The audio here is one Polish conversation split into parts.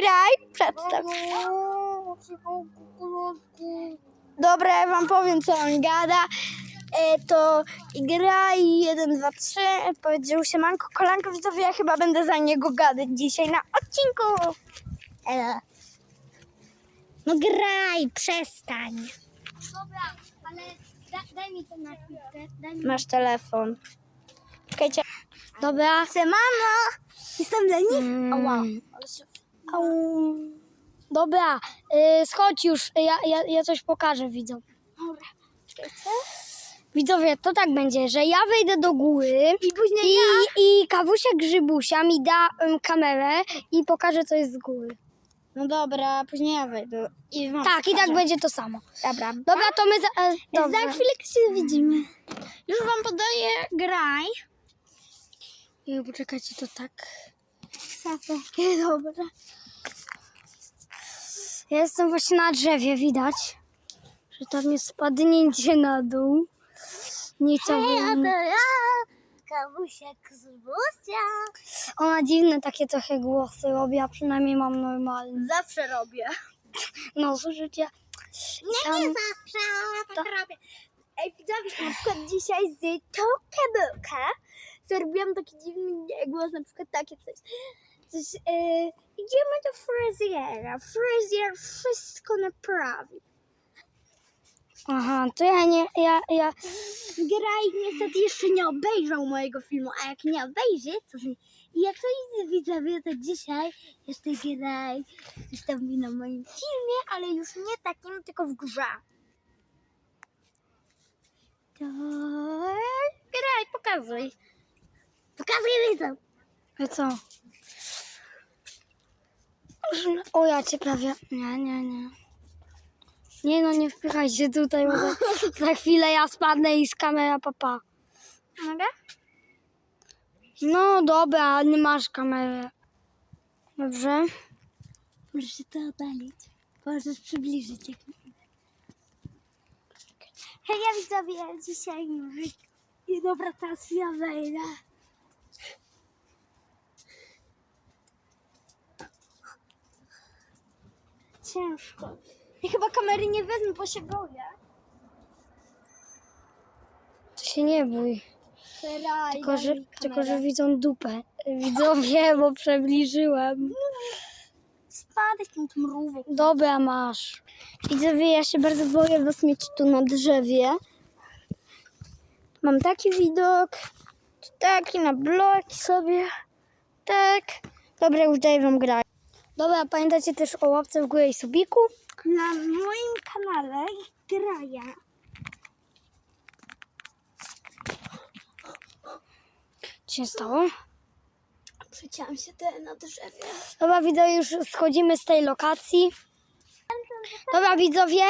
graj, przedstaw. Dobra, ja wam powiem, co on gada. E, to graj 1, 2, 3. Powiedział się Manko Kolanko, widzowie, ja chyba będę za niego gadać dzisiaj na odcinku. E. No graj, przestań. Dobra, ale da, daj mi to na chwilkę. Daj mi... Masz telefon. Czekajcie. Dobra. Semana. Jestem leniwy. Mm. Ała. Au. Dobra, y, schodź już, ja, ja, ja coś pokażę widzom. Dobra. Widzowie, to tak będzie, że ja wejdę do góry I później i, ja. i Kawusia Grzybusia mi da em, kamerę i pokaże co jest z góry. No dobra, później ja wejdę. I wam Tak, i tak pokażę. będzie to samo. Dobra. Dobra, to my za, e, Za chwilkę się widzimy. Już wam podaję graj. I poczekajcie, to tak. Dobra. Ja jestem właśnie na drzewie, widać, że tam jest spadnięcie na dół. Nie chciałabym... ja, kawusiek z busia. Ona dziwne takie trochę głosy robi, a przynajmniej mam normalne. Zawsze robię. No, słyszycie? Nie, Tam- nie zawsze, tak robię. Ej, widzowie, na przykład dzisiaj z tą kabelkę zrobiłam taki dziwny głos, na przykład takie coś. Coś e, idziemy do fryzjera. Fryzjer wszystko naprawi. Aha, to ja nie, ja, ja... Graj niestety jeszcze nie obejrzał mojego filmu, a jak nie obejrzy, to i jak to widzę, widzowie, to dzisiaj jeszcze Graj wystąpi na moim filmie, ale już nie takim, tylko w grze. To... Graj, pokazuj. Pokazuj widzom. A co? O, ja cię prawie... Nie, nie, nie. Nie no, nie wpychajcie tutaj, bo za, za chwilę ja spadnę i z kamera papa. Mogę? No dobra, nie masz kamery. Dobrze? Możesz się to oddalić. Możesz przybliżyć. Jak... Hej, ja widzowie, dzisiaj dobra, teraz ja wejdę. Ciężko. Ja chyba kamery nie wezmę, bo się boję. To się nie bój. Teraz Tylko, że, tylko, że widzą dupę. Widzowie, bo przybliżyłem. Spadaj tym tym mrówą. Dobra, masz. Widzowie, ja się bardzo boję was mieć tu na drzewie. Mam taki widok. Taki na bloki sobie. Tak. Dobra, już daję wam grać. Dobra, pamiętacie też o łapce w górę i subiku? Na moim kanale graja. Co się stało? Przeciąłem się te na drzewie. Dobra, widzowie, już schodzimy z tej lokacji. Dobra, widzowie,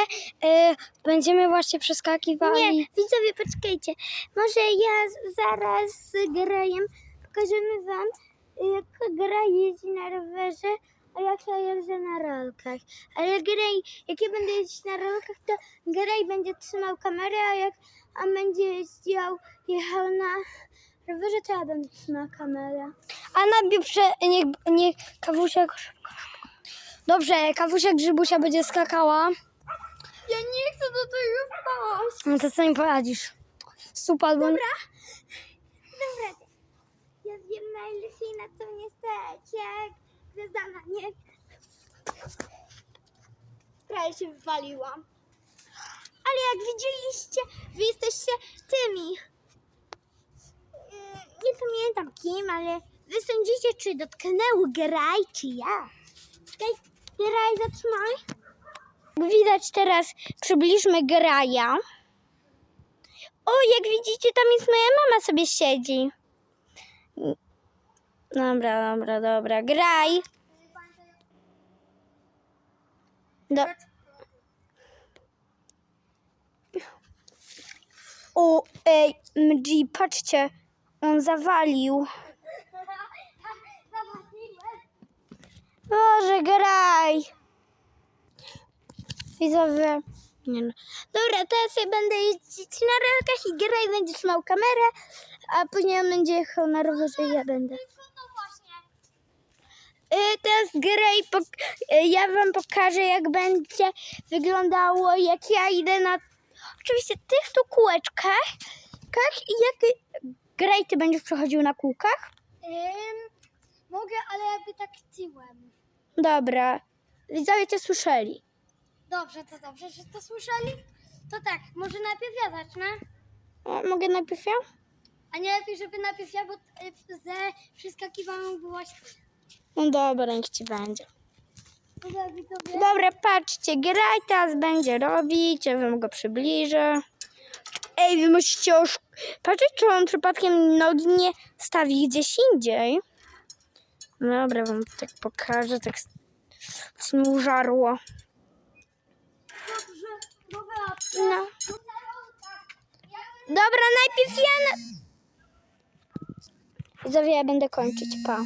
y, będziemy właśnie przeskakiwali. Nie, widzowie, poczekajcie. Może ja z- zaraz z grajem pokażemy wam, jak gra jeździ na rowerze, a jak ja jeżdżę na rolkach. Ale graj, jak ja będę jeździć na rolkach, to graj będzie trzymał kamerę, a jak on będzie jeździł, jechał na rowerze, to ja będę trzymał kamerę. A najpierw prze, niech, niech kawusia... Dobrze, kawusia Grzybusia będzie skakała. Ja nie chcę do tego wpaść. No to co mi poradzisz? Super, bo... Dobra. Dobra. Ja wiem najlepiej na co mnie stać, jak gwiazda na nie. Prawie się wywaliłam. Ale jak widzieliście, wy jesteście tymi. Mm, Nie pamiętam kim, ale wy sądzicie, czy dotknęły Graj, czy ja. Czekaj, Graj, zatrzymaj. Widać teraz, przybliżmy Graja. O, jak widzicie, tam jest moja mama sobie siedzi. Dobra, dobra, dobra. Graj. Do... O, ej, MG, patrzcie. On zawalił. Boże, graj. Widzowie. Nie no. Dobra, teraz ja będę jeździć na rolkach i graj będzie trzymał kamerę, a później on będzie jechał na rowerze i ja będę. Y, teraz grę i pok- y, ja wam pokażę, jak będzie wyglądało, jak ja idę na oczywiście tych tu kółeczkach kach, i jak graj ty będziesz przechodził na kółkach. mogę, ale jakby tak tyłem. Dobra, widzowie cię słyszeli. Dobrze, to dobrze, że to słyszeli. To tak, może najpierw ja zacznę. O, mogę najpierw ja? A nie lepiej, żeby najpierw ja, bo y, ze przeskakiwałem byłaś ty. No dobra, niech ci będzie. Dobra, patrzcie, graj teraz będzie robić, ja wam go przybliżę. Ej, wy musicie osz... patrzeć, czy on przypadkiem nogi nie stawi gdzieś indziej. Dobra, wam tak pokażę, tak s- mi użarło. No. Dobra, najpierw ja... Na... Widzowie, ja będę kończyć, pa.